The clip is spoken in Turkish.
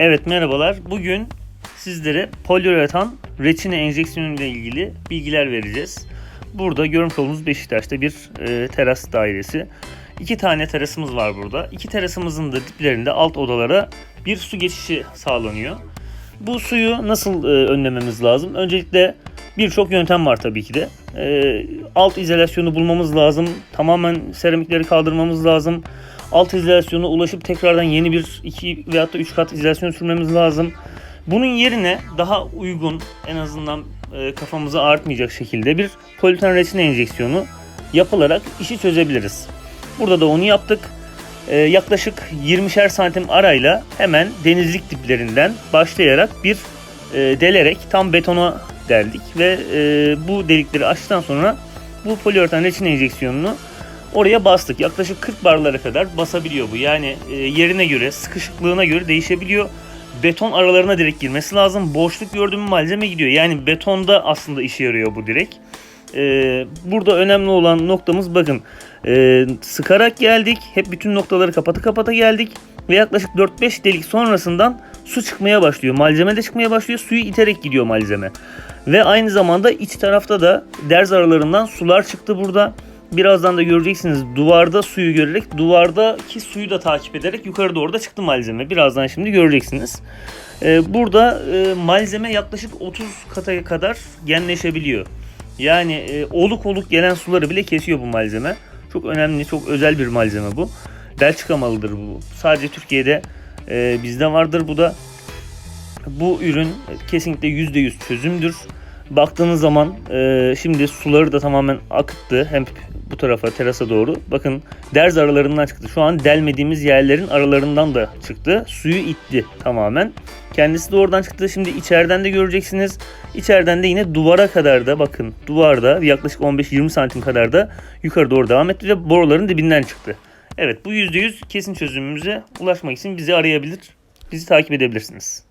Evet merhabalar. Bugün sizlere poliüretan reçine enjeksiyonu ile ilgili bilgiler vereceğiz. Burada görmüş olduğunuz Beşiktaş'ta bir e, teras dairesi. İki tane terasımız var burada. İki terasımızın da diplerinde alt odalara bir su geçişi sağlanıyor. Bu suyu nasıl e, önlememiz lazım? Öncelikle birçok yöntem var tabii ki de. E, alt izolasyonu bulmamız lazım. Tamamen seramikleri kaldırmamız lazım. Alt izolasyona ulaşıp tekrardan yeni bir iki veyahut da üç kat izolasyon sürmemiz lazım. Bunun yerine daha uygun en azından e, kafamızı ağrıtmayacak şekilde bir poliuretan reçine enjeksiyonu yapılarak işi çözebiliriz. Burada da onu yaptık. E, yaklaşık 20'şer santim arayla hemen denizlik diplerinden başlayarak bir e, delerek tam betona deldik ve e, bu delikleri açtıktan sonra bu poliuretan reçine enjeksiyonunu oraya bastık. Yaklaşık 40 barlara kadar basabiliyor bu. Yani e, yerine göre, sıkışıklığına göre değişebiliyor. Beton aralarına direkt girmesi lazım. Boşluk gördüğüm malzeme gidiyor. Yani betonda aslında işe yarıyor bu direkt. E, burada önemli olan noktamız bakın. E, sıkarak geldik. Hep bütün noktaları kapata kapata geldik. Ve yaklaşık 4-5 delik sonrasından su çıkmaya başlıyor. Malzeme de çıkmaya başlıyor. Suyu iterek gidiyor malzeme. Ve aynı zamanda iç tarafta da derz aralarından sular çıktı burada. Birazdan da göreceksiniz duvarda suyu görerek duvardaki suyu da takip ederek yukarı doğru da çıktı malzeme. Birazdan şimdi göreceksiniz. Ee, burada e, malzeme yaklaşık 30 kata kadar genleşebiliyor. Yani e, oluk oluk gelen suları bile kesiyor bu malzeme. Çok önemli, çok özel bir malzeme bu. Belçika malıdır bu. Sadece Türkiye'de e, bizde vardır bu da. Bu ürün kesinlikle %100 çözümdür. Baktığınız zaman e, şimdi suları da tamamen akıttı. Hem tarafa terasa doğru. Bakın derz aralarından çıktı. Şu an delmediğimiz yerlerin aralarından da çıktı. Suyu itti tamamen. Kendisi de oradan çıktı. Şimdi içeriden de göreceksiniz. İçeriden de yine duvara kadar da bakın duvarda yaklaşık 15-20 santim kadar da yukarı doğru devam etti ve boruların dibinden çıktı. Evet bu %100 kesin çözümümüze ulaşmak için bizi arayabilir, bizi takip edebilirsiniz.